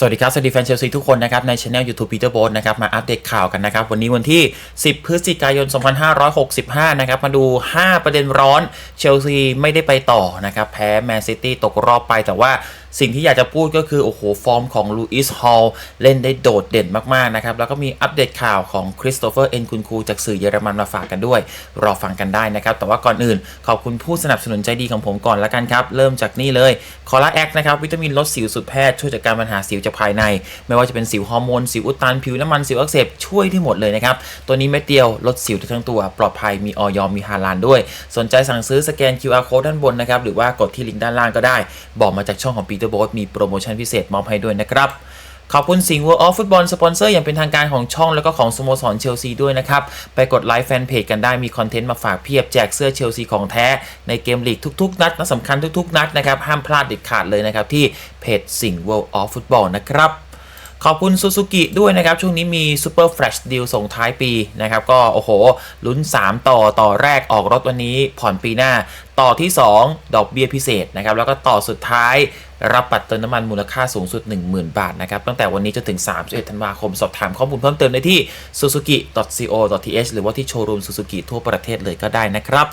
สวัสดีครับ สวัสดีแฟนเชลซีทุกคนนะครับ ในช anel YouTube Peter b o นะครับ มาอัปเดตข่าวกันนะครับ วันนี้วันที่ 10 พฤศจิกายน 2565 นะครับ มาดู 5 ประเด็นร้อนเชลซีไม่ได้ไปต่อนะครับ แพ้แมนซิตี้ตกรอบไปแต่ว่าสิ่งที่อยากจะพูดก็คือ โอ้โห ฟอร์มของลูอิสฮอลเล่นได้โดดเด่นมาก ๆ นะครับ แล้วก็มีอัปเดตข่าวของคริสโตเฟอร์เอ็นคุณคูจากสื่อเยอรมันมาฝากกันด้วย รอฟังกันได้นะครับ แต่ว่าก่อนอื่น ขอบคุณผู้สนับสนุนใจดีของผมก่อนละกันครับ เริ่มจากนี่เลยคอลลาแอคนะครับวิตามินลดสิวสุดแพทย์ช่วยจัดการปัญหาสิวจากภายใน ไม่ว่าจะเป็นสิวฮอร์โมนสิวอุดตันผิวน้ำมันสิวอักเสบช่วยที่หมดเลยนะครับตัวนี้เม็ดเดียวลดสิวทั้งตัวปลอดภัยมีออยมีฮาลานด้วย สนใจสั่งซื้อสแกน QR code ด้านบนนะครับหรือว่ากดที่ลิงก์ด้านล่างก็ได้ บอกมาจากช่องของ b o มีโปรโมชั่นพิเศษมอบให้ด้วยนะครับ ขอบคุณสิงห์ World of Football สปอนเซอร์อย่างเป็นทางการของช่องแล้วก็ของสโมสรเชลซีด้วยนะครับ ไปกดไลค์แฟนเพจกันได้มีคอนเทนต์มาฝากเพียบแจกเสื้อเชลซีของแท้ ในเกมลีกทุกๆ นัดนัดสำคัญทุกๆ นัดนะครับ ห้ามพลาดเด็ดขาดเลยนะครับ ที่เพจสิงห์ World of Football นะครับขอบคุณซูซูกิด้วยนะครับ ช่วงนี้มี Super Flash Deal ส่งท้ายปีนะครับ ก็โอ้โห ลุ้น 3 ต่อต่อแรกออกรถวันนี้ผ่อนปีหน้า ต่อที่ 2 ดอกเบี้ยพิเศษนะครับ แล้วก็ต่อสุดท้าย รับบัตรเติมน้ำมันมูลค่าสูงสุด 10,000 บาทนะครับ ตั้งแต่วันนี้จนถึง 31 ธันวาคม สอบถามข้อมูลเพิ่มเติมได้ที่ suzuki.co.th หรือว่าที่โชว์รูมซูซูกิทั่วประเทศเลยก็ได้นะครับ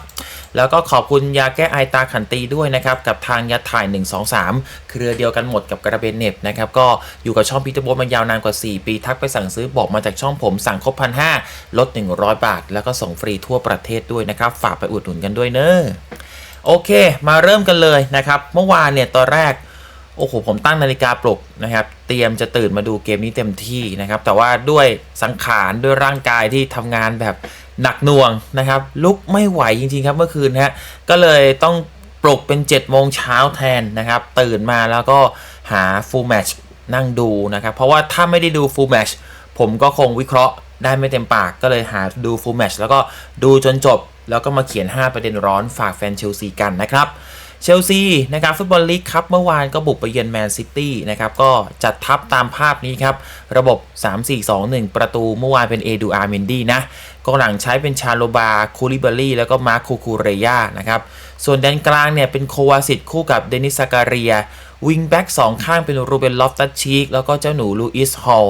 แล้วก็ขอบคุณยาแก้ไอตาขันตีด้วยนะครับ กับทางยาถ่าย 123 เครือเดียวกันหมดกับกระเบนเน็บนะครับ ก็อยู่กับช่องพีเตอร์โบมายาวนานกว่า 4 ปี ทักไปสั่งซื้อบอกมาจากช่องผมสั่งครบพันห้าลด 100 บาท แล้วก็ส่งฟรีทั่วประเทศด้วยนะครับ ฝากไปอุดหนุนกันด้วยเนอะโอเค มาเริ่มกันเลยนะครับ เมื่อวานเนี่ยตอนแรก โอ้โหผมตั้งนาฬิกาปลุกนะครับ เตรียมจะตื่นมาดูเกมนี้เต็มที่นะครับ แต่ว่าด้วยสังขารด้วยร่างกายที่ทำงานแบบหนักหน่วงนะครับ ลุกไม่ไหวจริงๆครับเมื่อคืนนะฮะก็เลยต้องปลุกเป็น7จ็ดโมงเช้าแทนนะครับ ตื่นมาแล้วก็หา full match นั่งดูนะครับ เพราะว่าถ้าไม่ได้ดู full match ผมก็คงวิเคราะห์ได้ไม่เต็มปากก็เลยหาดู full match แล้วก็ดูจนจบ แล้วก็มาเขียน 5 ประเด็นร้อนฝากแฟนเชลซีกันนะครับ เชลซีนะครับฟุตบอลลีกครับเมื่อวานก็บุกไปเยือนแมนซิตี้นะครับก็จัดทัพตามภาพนี้ครับ ระบบ 3-4-2-1 ประตูเมื่อวานเป็นเอดูอาร์เมนดี้นะกองหลังใช้เป็นชาโลบาคูลิบารีแล้วก็มาร์คคูคูเรยานะครับ ส่วนแดนกลางเนี่ยเป็นโควาสิตคู่กับเดนิสซาการียวิงแบ็กสองข้างเป็นรูเบนลอฟตัชชีกแล้วก็เจ้าหนูลูอิสฮอล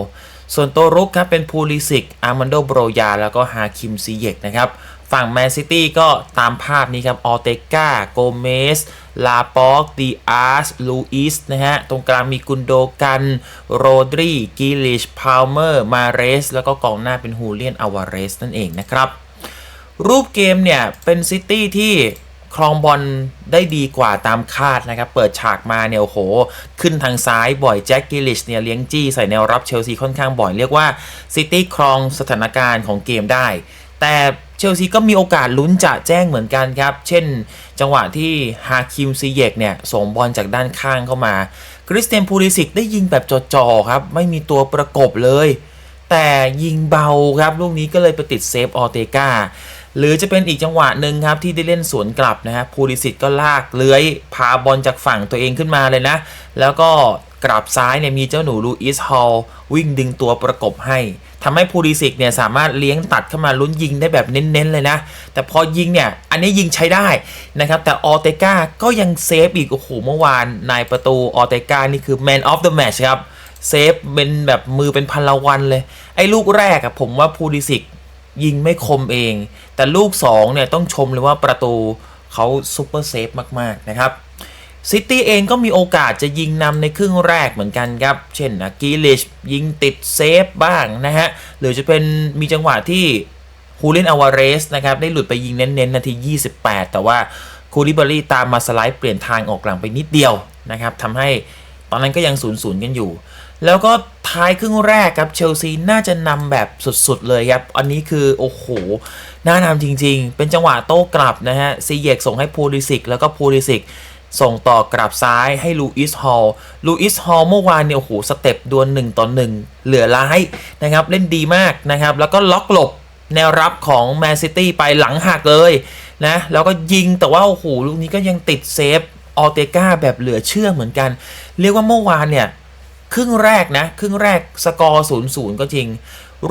ส่วนตัวรุกครับเป็นพูลิสิกอาร์มันโดโบรยา แล้วก็ฮาคิมซีเยกนะครับ ฝั่งแมนซิตี้ก็ตามภาพนี้ครับออเตกาโกเมสลาป็อกดีอาร์สลูอิสนะฮะ ตรงกลางมีกุนโดกัน โรดรีกิลิช พาวเมอร์ มาเรส แล้วก็กองหน้าเป็นฮูเลียน อาวาเรส นั่นเองนะครับ รูปเกมเนี่ย เป็นซิตี้ที่ครองบอลได้ดีกว่าตามคาดนะครับ เปิดฉากมาเนี่ยโอ้โห ขึ้นทางซ้ายบ่อยแจ็คกิลิชเนี่ยเลี้ยงจี้ใส่แนวรับเชลซีค่อนข้างบ่อยเรียกว่าซิตี้ครองสถานการณ์ของเกมได้ แต่ เชลซีก็มีโอกาสลุ้นจะแจ้งเหมือนกันครับ เช่น จังหวะที่ฮาคิมซีเยกเนี่ยส่งบอลจากด้านข้างเข้ามา คริสเตียนพูลิสิกได้ยิงแบบจ่อๆครับ ไม่มีตัวประกบเลย แต่ยิงเบาครับ ลูกนี้ก็เลยไปติดเซฟออเตกาหรือจะเป็นอีกจังหวะหนึ่งครับ ที่ได้เล่นสวนกลับนะฮะพูลิสิตก็ลากเลื้อย พาบอลจากฝั่งตัวเองขึ้นมาเลยนะ แล้วก็ กลับซ้ายเนี่ยมีเจ้าหนูลูอิสฮอลวิ่งดึงตัวประกบให้ทำให้พูลิสิกเนี่ยสามารถเลี้ยงตัดเข้ามาลุ้นยิงได้แบบเน้นๆเลยนะ แต่พอยิงเนี่ย อันนี้ยิงใช้ได้นะครับ แต่ออเตกาก็ยังเซฟอีก โอ้โห เมื่อวานนายประตูออเตกานี่คือ man of the match ครับ เซฟเป็นแบบมือเป็นพันละวันเลย ไอ้ลูกแรกอะผมว่าพูลิสิกยิงไม่คมเอง แต่ลูก2เนี่ยต้องชมเลยว่าประตูเขาซูเปอร์เซฟมากๆนะครับ ซิตี้เองก็มีโอกาสจะยิงนำในครึ่งแรกเหมือนกันครับ เช่นนะกีลิชยิงติดเซฟบ้างนะฮะ หรือจะเป็นมีจังหวะที่ฮูเลนอวาเรสนะครับ ได้หลุดไปยิงเน้นๆ นาที 28 แต่ว่าคูลิบารีตามมาสไลด์เปลี่ยนทางออกหลังไปนิดเดียวนะครับทำให้ตอนนั้นก็ยัง0ูนย์กันอยู่ แล้วก็ท้ายครึ่งแรกครับเชลซีน่าจะนำแบบสุดๆเลยครับ อันนี้คือโอ้โห น่านำจริงๆ เป็นจังหวะโต้กลับนะฮะซีเยกส่งให้พูลิสิก แล้วก็พูลิสิก ส่งต่อกลับซ้ายให้ลูอิสฮอลลูอิสฮอลเมื่อวานเนี่ยโอ้โหสเต็ปดวลหนึ่งต่อหนึ่งเหลือร้ายนะครับเล่นดีมากนะครับ แล้วก็ล็อกหลบแนวรับของแมนซิตี้ไปหลังหักเลยนะแล้วก็ยิงแต่ว่าโอ้โหลูกนี้ก็ยังติดเซฟออเตกาแบบเหลือเชื่อเหมือนกัน เรียกว่าเมื่อวานเนี่ยครึ่งแรกนะครึ่งแรกสกอร์0ูนย์ก็จริง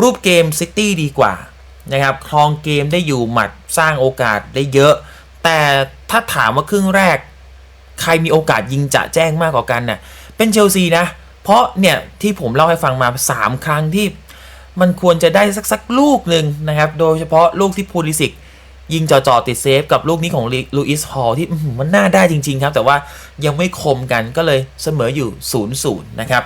รูปเกมซิตี้ดีกว่านะครับครองเกมได้อยู่หมัดสร้างโอกาสได้เยอะ แต่ถ้าถามว่าครึ่งแรก ใครมีโอกาสยิงจะแจ้งมากกว่ากันน่ะเป็นเชลซีนะ เพราะเนี่ยที่ผมเล่าให้ฟังมา 3 ครั้งที่มันควรจะได้สักสักลูกหนึ่งนะครับ โดยเฉพาะลูกที่พูลิสิกยิงจ่อๆติดเซฟกับลูกนี้ของลูอิสฮอลที่มันน่าได้จริง ๆ ครับ แต่ว่ายังไม่คมกันก็เลยเสมออยู่0-0นะครับ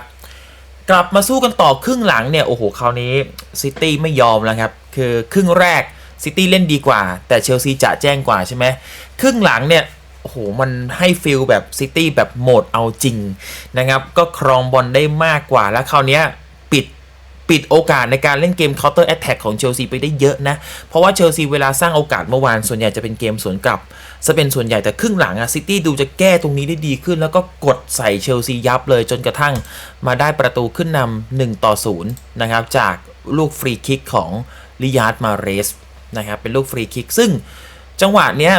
กลับมาสู้กันต่อครึ่งหลังเนี่ย โอ้โหคราวนี้ซิตี้ไม่ยอมแล้วครับ คือครึ่งแรกซิตี้เล่นดีกว่า แต่เชลซีจะแจ้งกว่าใช่ไหมครึ่งหลังเนี่ย โอ้โห มันให้ฟิลแบบซิตี้แบบโหมดเอาจริงนะครับ ก็ครองบอลได้มากกว่าแล้วคราวนี้ปิดปิดโอกาสในการเล่นเกม counter attack ของเชลซีไปได้เยอะนะ เพราะว่าเชลซีเวลาสร้างโอกาสเมื่อวานส่วนใหญ่จะเป็นเกมสวนกลับ จะเป็นส่วนใหญ่แต่ครึ่งหลังอะซิตี้ดูจะแก้ตรงนี้ได้ดีขึ้น แล้วก็กดใส่เชลซียับเลยจนกระทั่งมาได้ประตูขึ้นนำ1ต่อ0นะครับ จากลูกฟรีคิกของลิยาร์ดมาเรสนะครับเป็นลูกฟรีคิกซึ่งจังหวะเนี้ย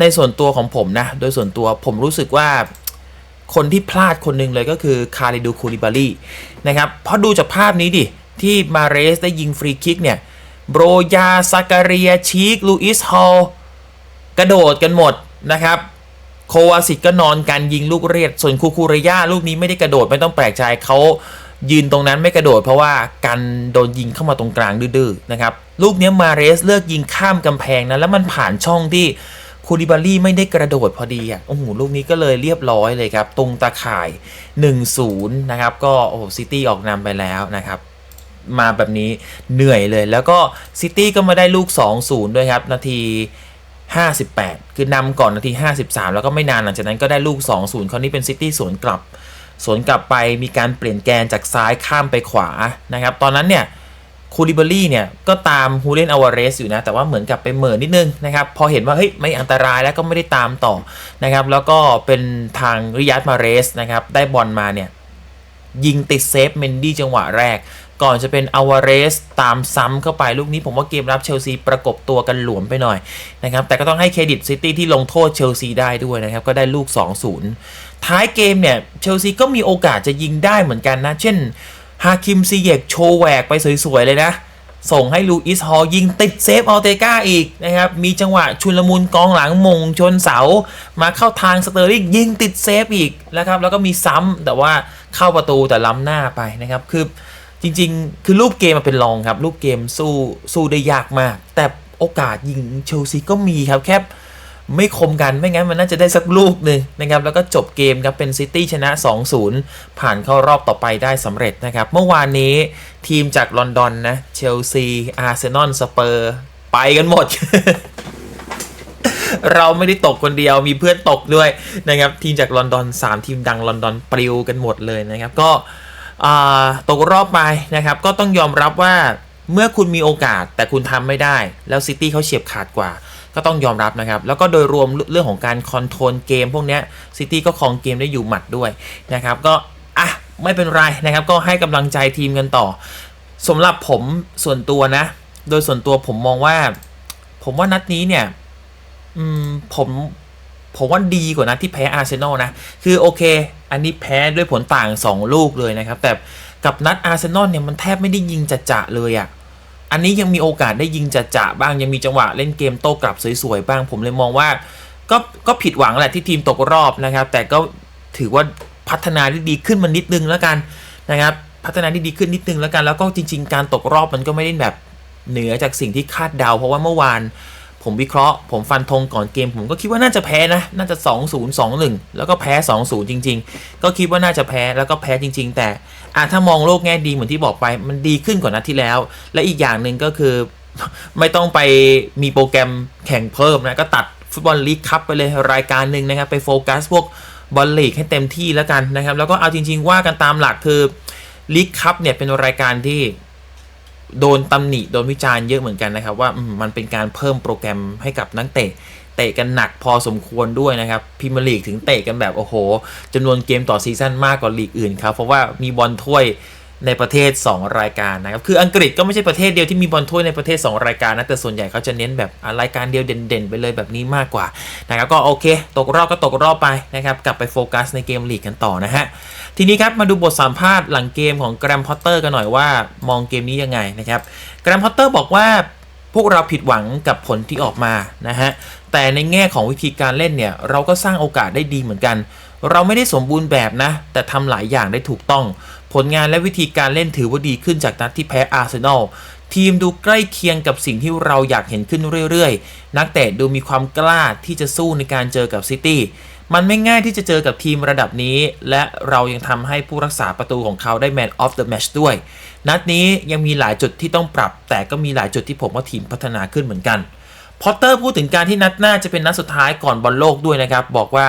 ในส่วนตัวของผมนะ โดยส่วนตัวผมรู้สึกว่าคนที่พลาดคนหนึ่งเลยก็คือคาริดูคูลิบาลีนะครับเพราะดูจากภาพนี้ดิ ที่มาเรสได้ยิงฟรีคิกเนี่ยโบรยาซาการียชีกลูอิสฮอลกระโดดกันหมดนะครับโควาสิตก็นอนการยิงลูกเรียด ส่วนคูคูเรย่าลูกนี้ไม่ได้กระโดดไม่ต้องแปลกใจเขายืนตรงนั้นไม่กระโดด เพราะว่ากันโดนยิงเข้ามาตรงกลางดื้อๆนะครับ ลูกนี้มาเรสเลือกยิงข้ามกำแพงนะแล้วมันผ่านช่องที่ คูลิบาลี่ไม่ได้กระโดดพอดีอะโอ้โหลูกนี้ก็เลยเรียบร้อยเลยครับ ตรงตาข่าย 1-0 นะครับ ก็โอ้โหซิตี้ออกนำไปแล้วนะครับมาแบบนี้เหนื่อยเลย แล้วก็ซิตี้ก็มาได้ลูก 2-0 ด้วยครับ นาที 58 คือนำก่อนนาที 53 แล้วก็ไม่นานหลังจากนั้นก็ได้ลูก 2-0 คราวนี้เป็นซิตี้สวนกลับ สวนกลับไปมีการเปลี่ยนแกนจากซ้ายข้ามไปขวานะครับ ตอนนั้นเนี่ย คูลิเบารี่เนี่ยก็ตามฮูเลนอาวาเรสอยู่นะ แต่ว่าเหมือนกับไปเหม่อนิดนึงนะครับ พอเห็นว่าเฮ้ยไม่อันตรายแล้วก็ไม่ได้ตามต่อนะครับ แล้วก็เป็นทางริยัตมาเรสนะครับ ได้บอลมาเนี่ยยิงติดเซฟเมนดี้จังหวะแรก ก่อนจะเป็นอาวาเรสตามซ้ำเข้าไปลูกนี้ผมว่าเกมรับเชลซีประกบตัวกันหลวมไปหน่อยนะครับ แต่ก็ต้องให้เครดิตซิตี้ที่ลงโทษเชลซีได้ด้วยนะครับ ก็ได้ลูก 2-0 ท้ายเกมเนี่ยเชลซีก็มีโอกาสจะยิงได้เหมือนกันนะ เช่น ฮาคิมซีเยกโชว์แหวกไปสวย ๆ เลยนะ ส่งให้ลูอิสฮอลยิงติดเซฟอัลเตกาอีกนะครับ มีจังหวะชุนลมุนกองหลังมงชนเสา มาเข้าทางสเตอร์ลิงยิงติดเซฟอีกนะครับ แล้วก็มีซ้ำแต่ว่าเข้าประตูแต่ล้ำหน้าไปนะครับ คือจริง ๆ คือรูปเกมมันเป็นรองครับ รูปเกมสู้สู้ได้ยากมาก แต่โอกาสยิงเชลซีก็มีครับแค่ ไม่คมกันไม่งั้นมันน่าจะได้สักลูกหนึ่งนะครับแล้วก็จบเกมครับเป็นซิตี้ชนะ 2-0 ผ่านเข้ารอบต่อไปได้สำเร็จนะครับ เมื่อวานนี้ทีมจากลอนดอนนะเชลซีอาร์เซนอลสเปอร์ไปกันหมด เราไม่ได้ตกคนเดียวมีเพื่อนตกด้วยนะครับ ทีมจากลอนดอน 3 ทีมดังลอนดอนปลิวกันหมดเลยนะครับ ก็ตกรอบไปนะครับ ก็ต้องยอมรับว่าเมื่อคุณมีโอกาสแต่คุณทำไม่ได้ แล้วซิตี้เขาเฉียบขาดกว่า ก็ต้องยอมรับนะครับ แล้วก็โดยรวมเรื่องของการคอนโทรลเกมพวกนี้ซิตี้ก็ครองเกมได้อยู่หมัดด้วยนะครับ ก็อะไม่เป็นไรนะครับ ก็ให้กำลังใจทีมกันต่อสำหรับผมส่วนตัวนะ โดยส่วนตัวผมมองว่า ผมว่านัดนี้เนี่ยอืมผมผมว่าดีกว่านัดที่แพ้อาร์เซนอลนะ คือโอเค อันนี้แพ้ด้วยผลต่าง 2 ลูกเลยนะครับ แต่กับนัดอาร์เซนอลเนี่ยมันแทบไม่ได้ยิงจะจะเลยอะ่ะ อันนี้ยังมีโอกาสได้ยิงจะจะๆบ้างยังมีจังหวะเล่นเกมโต้กลับสวยๆบ้าง ผมเลยมองว่าก็ก็ผิดหวังแหละที่ทีมตกรอบนะครับ แต่ก็ถือว่าพัฒนาได้ดีขึ้นมานิดนึงแล้วกันนะครับ พัฒนาได้ดีขึ้นนิดนึงแล้วกันแล้วก็จริง ๆ การตกรอบมันก็ไม่ได้แบบเหนือจากสิ่งที่คาดเดา เพราะว่าเมื่อวานผมวิเคราะห์ ผมฟันธงก่อนเกม ผมก็คิดว่าน่าจะแพ้นะ น่าจะ 2 0 2 1 แล้วก็แพ้ 2 0 จริง ๆ ก็คิดว่าน่าจะแพ้แล้วก็แพ้จริง ๆ แต่ อะถ้ามองโลกแง่ดีเหมือนที่บอกไป มันดีขึ้นกว่านัดที่แล้ว และอีกอย่างหนึ่งก็คือ ไม่ต้องไปมีโปรแกรมแข่งเพิ่มนะก็ตัดฟุตบอลลีกคัพไปเลยรายการหนึ่งนะครับไปโฟกัสพวกบอลลีกให้เต็มที่แล้วกันนะครับ แล้วก็เอาจริง ๆ ว่ากันตามหลักคือลีกคัพเนี่ยเป็นรายการที่โดนตำหนิโดนวิจารณ์เยอะเหมือนกันนะครับ ว่ามันเป็นการเพิ่มโปรแกรมให้กับนักเตะ เตะกันหนักพอสมควรด้วยนะครับพรีเมียร์ลีกถึงเตะกันแบบโอ้โหจำนวนเกมต่อซีซั่นมากกว่าลีกอื่นครับเพราะว่ามีบอลถ้วยในประเทศ 2 รายการนะครับ คืออังกฤษก็ไม่ใช่ประเทศเดียวที่มีบอลถ้วยในประเทศ 2 รายการนะ แต่ส่วนใหญ่เขาจะเน้นแบบรายการเดียวเด่นๆ ไปเลยแบบนี้มากกว่านะครับก็โอเค ตกรอบก็ตกรอบไปนะครับ กลับไปโฟกัสในเกมลีกกันต่อนะฮะ ทีนี้ครับมาดูบทสัมภาษณ์หลังเกมของแกรมพอตเตอร์กันหน่อยว่ามองเกมนี้ยังไงนะครับ แกรมพอตเตอร์บอกว่าพวกเราผิดหวังกับผลที่ออกมานะฮะ แต่ในแง่ของวิธีการเล่นเนี่ยเราก็สร้างโอกาสได้ดีเหมือนกัน เราไม่ได้สมบูรณ์แบบนะ แต่ทำหลายอย่างได้ถูกต้อง ผลงานและวิธีการเล่นถือว่าดีขึ้นจากนัดที่แพ้อาร์เซนอลทีมดูใกล้เคียงกับสิ่งที่เราอยากเห็นขึ้นเรื่อยๆ นักเตะดูมีความกล้าที่จะสู้ในการเจอกับซิตี้มันไม่ง่ายที่จะเจอกับทีมระดับนี้ และเรายังทำให้ผู้รักษาประตูของเขาได้ Man of the Match ด้วย นัดนี้ยังมีหลายจุดที่ต้องปรับ แต่ก็มีหลายจุดที่ผมว่าทีมพัฒนาขึ้นเหมือนกัน พอตเตอร์พูดถึงการที่นัดหน้าจะเป็นนัดสุดท้ายก่อนบอลโลกด้วยนะครับ บอกว่า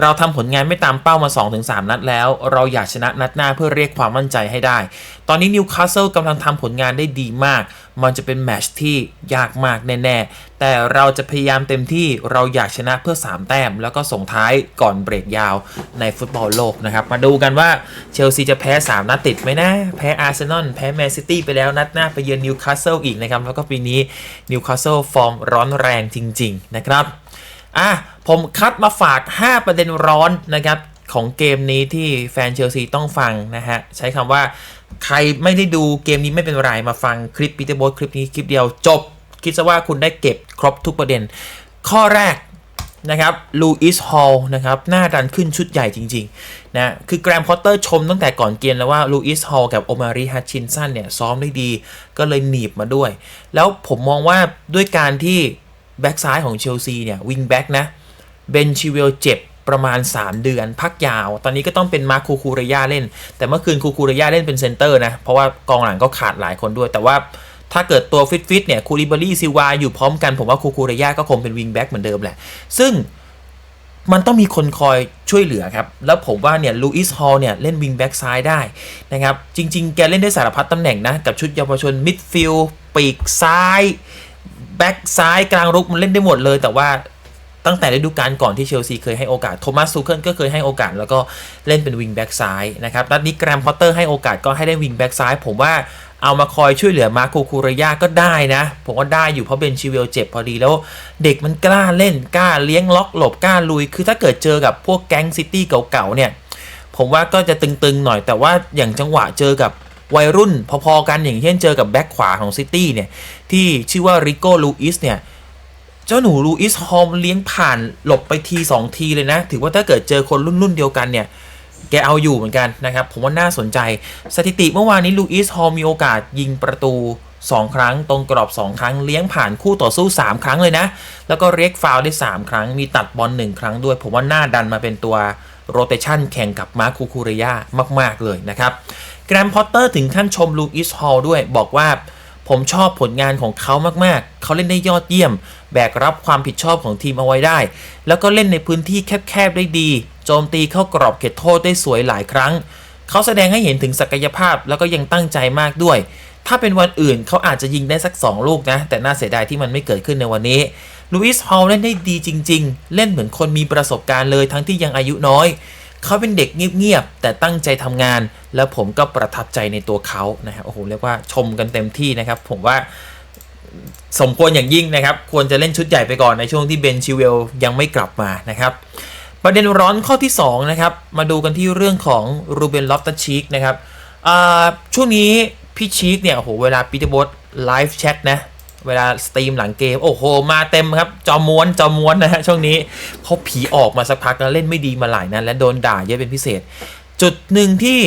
เราทำผลงานไม่ตามเป้ามา 2-3 นัดแล้ว เราอยากชนะนัดหน้าเพื่อเรียกความมั่นใจให้ได้ ตอนนี้นิวคาสเซิลกำลังทำผลงานได้ดีมาก มันจะเป็นแมตช์ที่ยากมากแน่ๆ แต่เราจะพยายามเต็มที่เราอยากชนะเพื่อ 3 แต้ม แล้วก็ส่งท้ายก่อนเบรกยาวในฟุตบอลโลกนะครับ มาดูกันว่าเชลซีจะแพ้ 3 นัดติดไหมนะ แพ้อาร์เซนอลแพ้แมนซิตี้ไปแล้วนัดหน้าไปเยือนนิวคาสเซิลอีกนะครับแล้วก็ปีนี้นิวคาสเซิลฟอร์มร้อนแรงจริง ๆ นะครับ อะผมคัดมาฝาก 5 ประเด็นร้อนนะครับของเกมนี้ที่แฟนเชลซีต้องฟังนะฮะ ใช้คำว่าใครไม่ได้ดูเกมนี้ไม่เป็นไรมาฟังคลิปปีเตอร์โบสคลิปนี้คลิปเดียวจบ คิดซะว่าคุณได้เก็บครบทุกประเด็น ข้อแรกนะครับลูอิสฮอลนะครับหน้าดันขึ้นชุดใหญ่จริงๆนะคือแกรมพอตเตอร์ชมตั้งแต่ก่อนเกมแล้วว่าลูอิสฮอลกับโอมารีฮัตชินสันเนี่ยซ้อมได้ดี ก็เลยหนีบมาด้วย แล้วผมมองว่าด้วยการที่ แบ็กซ้ายของเชลซีเนี่ยวิงแบ็กนะเบนชิเวลเจ็บประมาณ 3 เดือน พักยาว ตอนนี้ก็ต้องเป็นมาคูคูเรยาเล่น แต่เมื่อคืนคูคูเรยาเล่นเป็นเซนเตอร์นะ เพราะว่ากองหลังก็ขาดหลายคนด้วย แต่ว่าถ้าเกิดตัวฟิตๆเนี่ยคูริบารีซิวาอยู่พร้อมกัน ผมว่าคูคูเรยาก็คงเป็นวิงแบ็กเหมือนเดิมแหละ ซึ่งมันต้องมีคนคอยช่วยเหลือครับ แล้วผมว่าเนี่ยลูอิสฮอลเนี่ยเล่นวิงแบ็กซ้ายได้นะครับ จริง ๆ แกเล่นได้สารพัดตำแหน่งนะ กับชุดเยาวชนมิดฟิลด์ปีกซ้าย บ็กซ้ายกลางรุกมันเล่นได้หมดเลย แต่ว่าตั้งแต่ฤดูกาลก่อนที่เชลซีเคยให้โอกาสโทมัสซูเคิลก็เคยให้โอกาส แล้วก็เล่นเป็นวิงแบ็กซ้ายนะครับนัดนี้แกรมพอตเตอร์ให้โอกาสก็ให้ได้วิงแบ็กซ้ายผมว่าเอามาคอยช่วยเหลือมาร์โคคูเรย่าก็ได้นะ ผมว่าได้อยู่เพราะเบนชิเวลเจ็บพอดีแล้ว เด็กมันกล้าเล่นกล้าเลี้ยงล็อกหลบกล้าลุย คือถ้าเกิดเจอกับพวกแก๊งซิตี้เก่าๆเนี่ย ผมว่าก็จะตึงๆหน่อยแต่ว่าอย่างจังหวะเจอกับ วัยรุ่นพอๆกันอย่างเช่นเจอกับแบ็คขวาของซิตี้เนี่ย ที่ชื่อว่าริโก้ลูอิสเนี่ย เจ้าหนูลูอิสฮอมเลี้ยงผ่านหลบไปทีสองทีเลยนะ ถือว่าถ้าเกิดเจอคนรุ่นรุ่นเดียวกันเนี่ย แกเอาอยู่เหมือนกันนะครับ ผมว่าน่าสนใจ สถิติเมื่อวานนี้ลูอิสฮอลมีโอกาสยิงประตู 2 ครั้ง ตรงกรอบ 2 ครั้งเลี้ยงผ่านคู่ต่อสู้ 3 ครั้งเลยนะ แล้วก็เรียกฟาวล์ได้ 3 ครั้ง มีตัดบอล1ครั้งด้วย ผมว่าน่าดันมาเป็นตัวโรเตชันแข่งกับมาร์คูคูเรียามาก ๆ เลยนะครับ กรมพอตเตอร์ถึงขั้นชมลูอิสฮอลด้วยบอกว่า ผมชอบผลงานของเขามากๆ เขาเล่นได้ยอดเยี่ยม แบกรับความผิดชอบของทีมเอาไว้ได้ แล้วก็เล่นในพื้นที่แคบๆได้ดี โจมตีเข้ากรอบเขตโทษได้สวยหลายครั้ง เขาแสดงให้เห็นถึงศักยภาพแล้วก็ยังตั้งใจมากด้วย ถ้าเป็นวันอื่นเขาอาจจะยิงได้สัก 2 ลูกนะ แต่น่าเสียดายที่มันไม่เกิดขึ้นในวันนี้ลูอิสฮอลเล่นได้ดีจริง ๆ เล่นเหมือนคนมีประสบการณ์เลยทั้งที่ยังอายุน้อย เขาเป็นเด็กเงียบๆแต่ตั้งใจทำงาน แล้วผมก็ประทับใจในตัวเขานะครับโอ้โหเรียกว่าชมกันเต็มที่นะครับ ผมว่าสมควรอย่างยิ่งนะครับ ควรจะเล่นชุดใหญ่ไปก่อนในช่วงที่เบนชิเวลยังไม่กลับมานะครับประเด็นร้อนข้อที่2นะครับมาดูกันที่เรื่องของรูเบนลอฟตัชีกนะครับอ่าช่วงนี้พี่ชีกเนี่ยโอ้โหเวลาปีเตอร์บอสไลฟ์แชทนะ เวลาสตรีมหลังเกม โอ้โห มาเต็มครับ จอม้วน จอม้วนนะฮะช่วงนี้เพราะผีออกมาสักพักแล้วเล่นไม่ดีมาหลายนัดและโดนด่าเยอะเป็นพิเศษ จุดหนึ่งที่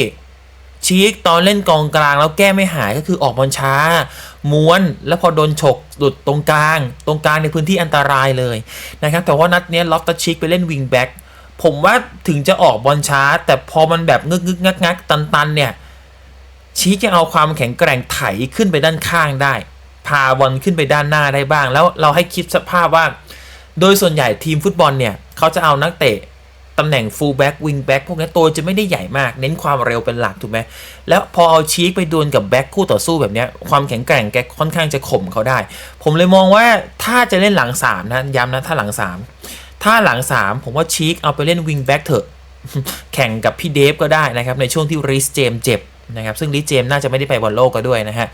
ชีกตอนเล่นกองกลางแล้วแก้ไม่หายก็คือออกบอลช้า ม้วนแล้วพอโดนฉกหลุดตรงกลาง ตรงกลางในพื้นที่อันตรายเลยนะครับแต่ว่านัดนี้ล็อฟตัชิกไปเล่นวิงแบ็กผมว่าถึงจะออกบอลช้า แต่พอมันแบบงึกงึกงักงักตันตันเนี่ยชีกยังเอาความแข็งแกร่งไถขึ้นไปด้านข้างได้ พาบอลขึ้นไปด้านหน้าได้บ้าง แล้วเราให้คิดสภาพว่า โดยส่วนใหญ่ทีมฟุตบอลเนี่ยเขาจะเอานักเตะตำแหน่งฟูลแบ็กวิงแบ็กพวกนี้ตัวจะไม่ได้ใหญ่มาก เน้นความเร็วเป็นหลักถูกไหมแล้วพอเอาชีกไปดวลกับแบ็กคู่ต่อสู้แบบเนี้ยความแข็งแกร่งแกค่อนข้างจะข่มเขาได้ ผมเลยมองว่าถ้าจะเล่นหลังสามนะย้ำนะถ้าหลังสามถ้าหลังสามผมว่าชีกเอาไปเล่นวิงแบ็กเถอะ แข่งกับพี่เดฟก็ได้นะครับในช่วงที่ริสเจมเจ็บ นะครับซึ่งริเจมน่าจะไม่ได้ไปบอลโลกก็ด้วยนะฮะ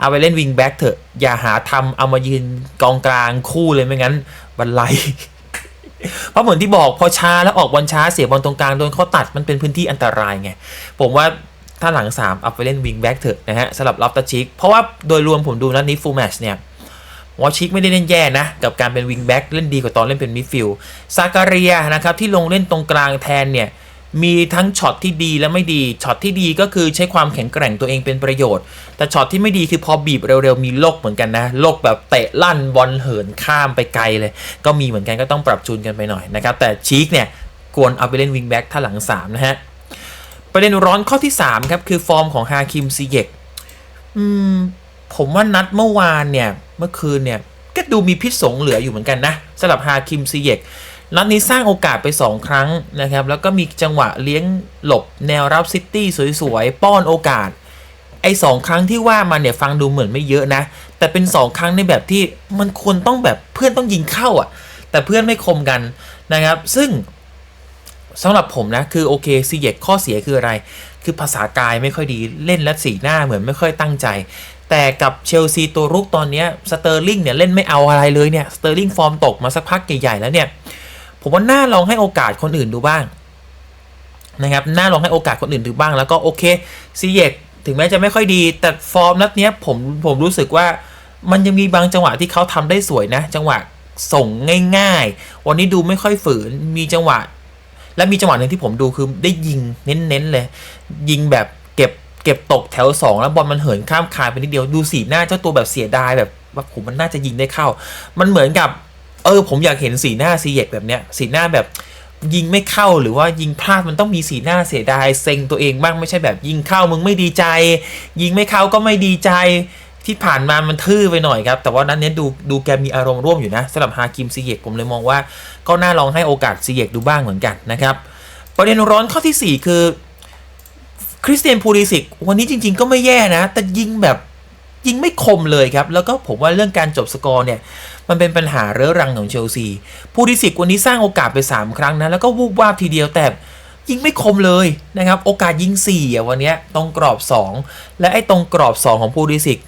เอาไปเล่นวิงแบ็กเถอะ อย่าหาทำเอามายืนกองกลางคู่เลยไม่งั้นบันไลเพราะเหมือนที่บอกพอช้าแล้วออกบอลช้าเสียบอลตรงกลางโดนเขาตัดมันเป็นพื้นที่อันตรายไง ผมว่าถ้าหลัง 3 เอาไปเล่นวิงแบ็กเถอะนะฮะสำหรับลอฟตาชิก เพราะว่าโดยรวมผมดูนัดนี้ฟูลแมชเนี่ยวอชิกไม่ได้เล่นแย่นะ กับการเป็นวิงแบ็กเล่นดีกว่าตอนเล่นเป็นมิดฟิลด์ซาการียนะครับที่ลงเล่นตรงกลางแทนเนี่ย มีทั้งช็อตที่ดีและไม่ดีช็อตที่ดีก็คือใช้ความแข็งแกร่งตัวเองเป็นประโยชน์ แต่ช็อตที่ไม่ดีคือพอบีบเร็วๆ มีโลกเหมือนกันนะโลกแบบเตะลั่นบอลเหินข้ามไปไกลเลย ก็มีเหมือนกันก็ต้องปรับจูนกันไปหน่อยนะครับ แต่ชีกเนี่ยควรเอาไปเล่นวิงแบ็กถ้าหลัง 3 นะฮะ ประเด็นร้อนข้อที่ 3 ครับ คือฟอร์มของฮาคิมซีเยกอืม ผมว่านัดเมื่อวานเนี่ย เมื่อคืนเนี่ย ก็ดูมีพิษสงเหลืออยู่เหมือนกันนะสำหรับฮาคิมซีเยก นัดนี้สร้างโอกาสไป 2 ครั้งนะครับ แล้วก็มีจังหวะเลี้ยงหลบแนวรับซิตี้สวยๆ ป้อนโอกาส ไอ้สองครั้งที่ว่ามาเนี่ยฟังดูเหมือนไม่เยอะนะ แต่เป็น 2 ครั้งในแบบที่มันควรต้องแบบเพื่อนต้องยิงเข้าอะ แต่เพื่อนไม่คมกันนะครับ ซึ่งสำหรับผมนะ คือโอเคซีเยกข้อเสียคืออะไร คือภาษากายไม่ค่อยดีเล่นและสีหน้าเหมือนไม่ค่อยตั้งใจ แต่กับเชลซีตัวรุกตอนนี้สเตอร์ลิงเนี่ยเล่นไม่เอาอะไรเลยเนี่ยสเตอร์ลิงฟอร์มตกมาสักพักใหญ่ๆแล้วเนี่ย ผมว่าน่าลองให้โอกาสคนอื่นดูบ้างนะครับน่าลองให้โอกาสคนอื่นดูบ้าง แล้วก็โอเคซีเยกถึงแม้จะไม่ค่อยดี แต่ฟอร์มนัดเนี้ยผมผมรู้สึกว่ามันยังมีบางจังหวะที่เขาทำได้สวยนะ จังหวะส่งง่ายๆ วันนี้ดูไม่ค่อยฝืนมีจังหวะ และมีจังหวะหนึ่งที่ผมดูคือได้ยิงเน้นๆเลย ยิงแบบเก็บเก็บตกแถว 2 แล้วบอลมันเหินข้ามคานไปนิดเดียวดูสีหน้าเจ้าตัวแบบเสียดายแบบว่าผมมันน่าจะยิงได้เข้า มันเหมือนกับ เออผมอยากเห็นสีหน้าซีเยกแบบเนี้ยสีหน้าแบบยิงไม่เข้าหรือว่ายิงพลาดมันต้องมีสีหน้าเสียดายเซ็งตัวเองบ้างไม่ใช่แบบยิงเข้ามึงไม่ดีใจ ยิงไม่เข้าก็ไม่ดีใจที่ผ่านมามันทื่อไปหน่อยครับ แต่ว่านั้นเนี้ยดูดูแกมีอารมณ์ร่วมอยู่นะสำหรับฮาคิมซีเยกผมเลยมองว่า ก็น่าลองให้โอกาสซีเยกดูบ้างเหมือนกันนะครับ ประเด็นร้อนข้อที่ 4 คือคริสเตียนพูลิสิกวันนี้จริง ๆ ก็ไม่แย่นะ แต่ยิงแบบยิงไม่คมเลยครับ แล้วก็ผมว่าเรื่องการจบสกอร์เนี่ย มันเป็นปัญหาเรื้อรังของเชลซีพูลิสิกวันนี้สร้างโอกาสไป 3 ครั้งนะแล้วก็วูบวาบทีเดียวแต่ยิงไม่คมเลยนะครับโอกาสยิง4อะวันนี้ตรงกรอบ 2 และไอ้ตรงกรอบ 2 ของพูลิสิก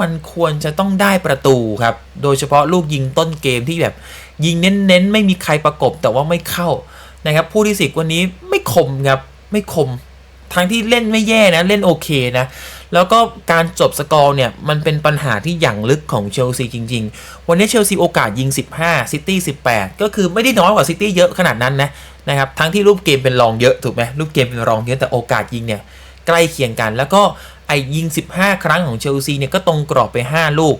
มันควรจะต้องได้ประตูครับ โดยเฉพาะลูกยิงต้นเกมที่แบบยิงเน้นๆ ไม่มีใครประกบแต่ว่าไม่เข้านะครับผู้ที่สิกวันนี้ไม่คมครับไม่คมทั้งที่เล่นไม่แย่นะเล่นโอเคนะ แล้วก็การจบสกอร์เนี่ยมันเป็นปัญหาที่อย่างลึกของเชลซีจริง ๆ วันนี้เชลซีโอกาสยิง 15 ซิตี้ 18 ก็คือไม่ได้น้อยกว่าซิตี้เยอะขนาดนั้นนะนะครับทั้งที่รูปเกมเป็นรองเยอะถูกไหมรูปเกมเป็นรองเยอะแต่โอกาสยิงเนี่ยใกล้เคียงกัน แล้วก็ไอ้ยิง 15 ครั้งของเชลซีเนี่ยก็ตรงกรอบไป 5 ลูก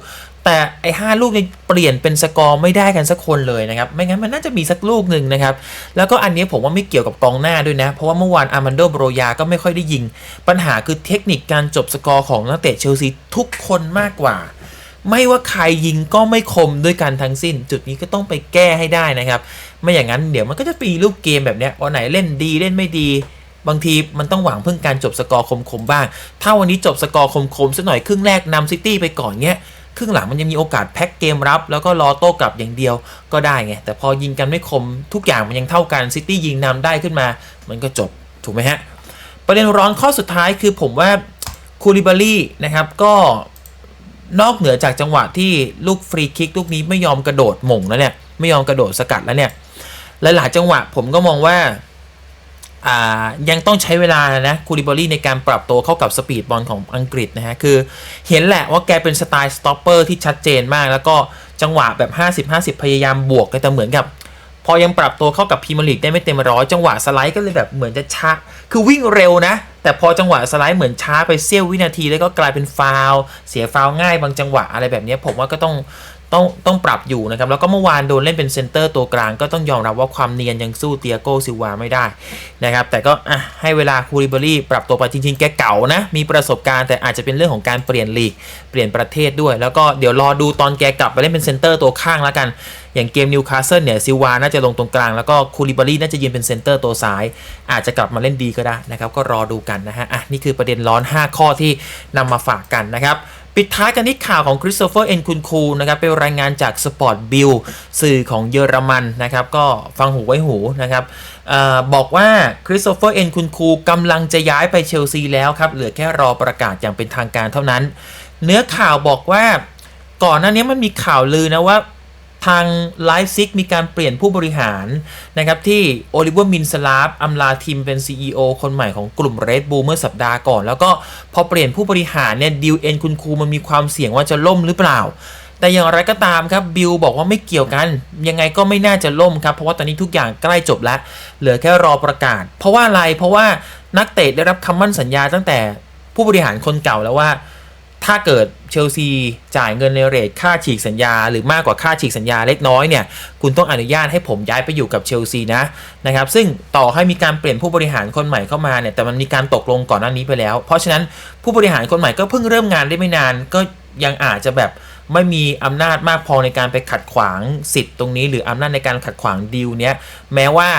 แต่ไอ้ห้าลูกเนี่ยเปลี่ยนเป็นสกอร์ไม่ได้กันสักคนเลยนะครับ ไม่งั้นมันน่าจะมีสักลูกหนึ่งนะครับ แล้วก็อันนี้ผมว่าไม่เกี่ยวกับกองหน้าด้วยนะ เพราะว่าเมื่อวานอาร์มันโดโบรยาก็ไม่ค่อยได้ยิง ปัญหาคือเทคนิคการจบสกอร์ของนักเตะเชลซีทุกคนมากกว่า ไม่ว่าใครยิงก็ไม่คมด้วยกันทั้งสิ้น จุดนี้ก็ต้องไปแก้ให้ได้นะครับ ไม่อย่างนั้นเดี๋ยวมันก็จะปีลูกเกมแบบนี้วันไหนเล่นดีเล่นไม่ดีบางทีมันต้องหวังพึ่งการจบสกอร์คมๆบ้าง ถ้าวันนี้จบสกอร์คมๆสักหน่อยครึ่งแรกนำซิตี้ไปก่อนเนี้ย ครึ่งหลังมันยังมีโอกาสแพ็กเกมรับ แล้วก็รอโต้กลับอย่างเดียวก็ได้ไง แต่พอยิงกันไม่คมทุกอย่างมันยังเท่ากันซิตี้ยิงนำได้ขึ้นมา มันก็จบถูกไหมฮะ ประเด็นร้อนข้อสุดท้ายคือผมว่าคูลิบารีนะครับก็นอกเหนือจากจังหวะที่ลูกฟรีคิกลูกนี้ไม่ยอมกระโดดหม่งแล้วเนี่ยไม่ยอมกระโดดสกัดแล้วเนี่ยหลายๆจังหวะผมก็มองว่า ยังต้องใช้เวลานะคูลิบอรี่ในการปรับตัวเข้ากับสปีดบอลของอังกฤษนะฮะ คือเห็นแหละว่าแกเป็นสไตล์สต็อปเปอร์ที่ชัดเจนมาก แล้วก็จังหวะแบบ 50-50 พยายามบวกแต่เหมือนกับ พอยังปรับตัวเข้ากับพรีเมียร์ลีกได้ไม่เต็มร้อยจังหวะสไลด์ก็เลยแบบเหมือนจะช้า คือวิ่งเร็วนะ แต่พอจังหวะสไลด์เหมือนช้าไปเสี้ยววินาที แล้วก็กลายเป็นฟาวเสียฟาวง่ายบางจังหวะอะไรแบบนี้ผมว่าก็ต้อง ต้องต้องปรับอยู่นะครับ แล้วก็เมื่อวานโดนเล่นเป็นเซนเตอร์ตัวกลางก็ต้องยอมรับว่าความเนียนยังสู้เตียโกซิวาไม่ได้นะครับ แต่ก็อะให้เวลาคูริเบารีปรับตัวไปจริงๆ แกเก่านะ มีประสบการณ์แต่อาจจะเป็นเรื่องของการเปลี่ยนลีก เปลี่ยนประเทศด้วย แล้วก็เดี๋ยวรอดูตอนแกกลับไปเล่นเป็นเซนเตอร์ตัวข้างแล้วกัน อย่างเกมนิวคาสเซิลเนี่ยซิวาน่าจะลงตรงกลาง แล้วก็คูริเบารีน่าจะยืนเป็นเซนเตอร์ตัวซ้าย อาจจะกลับมาเล่นดีก็ได้นะครับ ก็รอดูกันนะฮะ อะนี่คือประเด็นร้อน 5 ข้อที่นำมาฝากกันนะครับ ปิดท้ายกันที่ข่าวของคริสโตเฟอร์เอ็นคุนคูนะครับเป็นรายงานจากสปอร์ตบิลสื่อของเยอรมันนะครับ ก็ฟังหูไว้หูนะครับออบอกว่าคริสโตเฟอร์เอ็นคุนคูกำลังจะย้ายไปเชลซีแล้วครับ เหลือแค่รอประกาศอย่างเป็นทางการเท่านั้น เนื้อข่าวบอกว่าก่อนหน้านี้มันมีข่าวลือนะว่า ทางไลฟ์ซิกมีการเปลี่ยนผู้บริหารนะครับที่โอลิเวอร์มินสลาฟอำลาทีมเป็น CEO คนใหม่ของกลุ่ม Red Bull เมื่อสัปดาห์ก่อน แล้วก็พอเปลี่ยนผู้บริหารเนี่ยดิวเอ็นคุณครูมันมีความเสี่ยงว่าจะล่มหรือเปล่า แต่อย่างไรก็ตามครับบิลบอกว่าไม่เกี่ยวกัน ยังไงก็ไม่น่าจะล่มครับ เพราะว่าตอนนี้ทุกอย่างใกล้จบแล้ว เหลือแค่รอประกาศ เพราะว่าอะไรเพราะว่านักเตะได้รับคำมั่นสัญญาตั้งแต่ผู้บริหารคนเก่าแล้วว่า ถ้าเกิดเชลซีจ่ายเงินในเรทค่าฉีกสัญญา หรือมากกว่าค่าฉีกสัญญาเล็กน้อยเนี่ยคุณต้องอนุญาตให้ผมย้ายไปอยู่กับเชลซีนะนะครับซึ่งต่อให้มีการเปลี่ยนผู้บริหารคนใหม่เข้ามาเนี่ยแต่มันมีการตกลงก่อนหน้านี้ไปแล้ว เพราะฉะนั้นผู้บริหารคนใหม่ก็เพิ่งเริ่มงานได้ไม่นานก็ยังอาจจะแบบไม่มีอำนาจมากพอในการไปขัดขวางสิทธิ์ตรงนี้ หรืออำนาจในการขัดขวางดีลเนี้ยแม้ว่า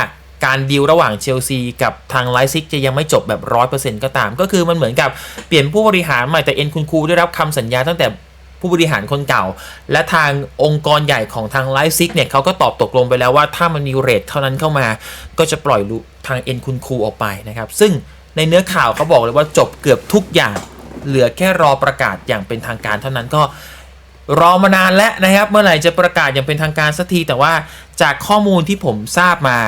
การดีลระหว่างเชลซีกับทางไลซิกจะยังไม่จบแบบร้อยเปอร์เซ็นต์ก็ตาม ก็คือมันเหมือนกับเปลี่ยนผู้บริหารใหม่แต่เอ็นคุณครูได้รับคำสัญญาตั้งแต่ผู้บริหารคนเก่า และทางองค์กรใหญ่ของทางไลซิกเนี่ยเขาก็ตอบตกลงไปแล้วว่าถ้ามันมีเรทเท่านั้นเข้ามา ก็จะปล่อยทางเอ็นคุณครูออกไปนะครับ ซึ่งในเนื้อข่าวเขาบอกเลยว่าจบเกือบทุกอย่าง เหลือแค่รอประกาศอย่างเป็นทางการเท่านั้นก็รอมานานแล้วนะครับ เมื่อไหร่จะประกาศอย่างเป็นทางการสักทีแต่ว่าจากข้อมูลที่ผมทราบมา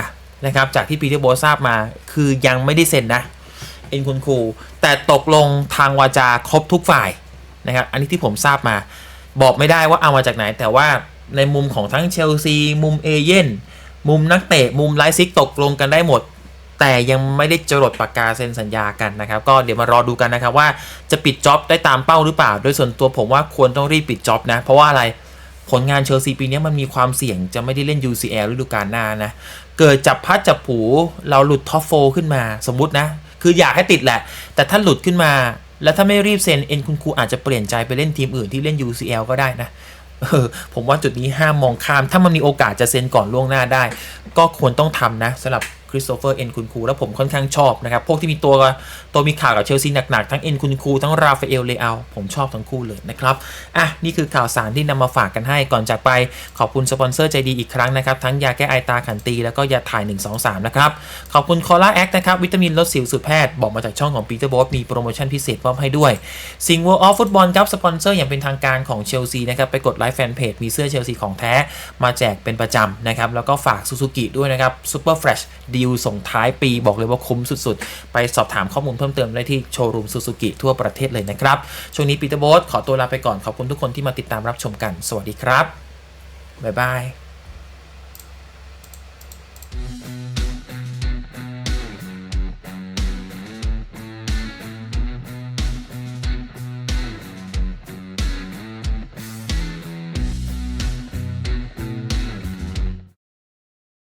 นะครับ จากที่ปีเตอร์โบทราบมาคือยังไม่ได้เซ็นนะเอ็นคุณครู แต่ตกลงทางวาจาครบทุกฝ่ายนะครับ อันนี้ที่ผมทราบมา บอกไม่ได้ว่าเอามาจากไหน แต่ว่าในมุมของทั้งเชลซี มุมเอเย่นมุมนักเตะ มุมไลซิกตกลงกันได้หมด แต่ยังไม่ได้จรดปากกาเซ็นสัญญากันนะครับ ก็เดี๋ยวมารอดูกันนะครับว่าจะปิดจ็อบได้ตามเป้าหรือเปล่า โดยส่วนตัวผมว่าควรต้องรีบปิดจ็อบนะ เพราะว่าอะไร ผลงานเชลซีปีนี้มันมีความเสี่ยงจะไม่ได้เล่น UCL ฤดูกาลหน้านะ เกิดจับพัดจับผูเราหลุดท็อปโฟขึ้นมาสมมตินะ คืออยากให้ติดแหละ แต่ถ้าหลุดขึ้นมา แล้วถ้าไม่รีบเซ็นเอ็นคุณครูอาจจะเปลี่ยนใจไปเล่นทีมอื่นที่เล่น UCL ก็ได้นะผมว่าจุดนี้ห้ามมองข้าม ถ้ามันมีโอกาสจะเซ็นก่อนล่วงหน้าได้ ก็ควรต้องทำนะสำหรับ คริสโตเฟอร์เอ็นคุณครูแล้วผมค่อนข้างชอบนะครับ พวกที่มีตัวตัวมีข่าวกับเชลซีหนัก ๆ ทั้งเอ็นคุณครูทั้งราฟาเอลเลอาผมชอบทั้งคู่เลยนะครับ อะ นี่คือข่าวสารที่นำมาฝากกันให้ก่อนจากไปขอบคุณสปอนเซอร์ใจดีอีกครั้งนะครับ ทั้งยาแก้ไอตาขันตีแล้วก็ยาถ่าย 123 นะครับ ขอบคุณคอล่าแอคนะครับวิตามินลดสิวสูตรแพทย์บอกมาจากช่องของปีเตอร์บอสมีโปรโมชั่นพิเศษมอบให้ด้วยซิงเวิลออฟฟุตบอลครับสปอนเซอร์อย่างเป็นทางการของเชลซีนะครับไปกดไลค์แฟนเพจมีเสื้อเชลซีของแท้มาแจกเป็นประจำนะครับแล้วก็ฝากซูซูกิด้วยนะครับซูเปอร์เฟรชดีลส่งท้ายปีบอกเลยว่าคุ้มสุดๆ ไปสอบถามข้อมูลเพิ่มเติมได้ที่โชว์รูมซูซูกิทั่วประเทศเลยนะครับ ช่วงนี้ปีเตอร์โบสขอตัวลาไปก่อนขอบคุณทุกคนที่มาติดตามรับชมกัน สวัสดีครับบ๊ายบาย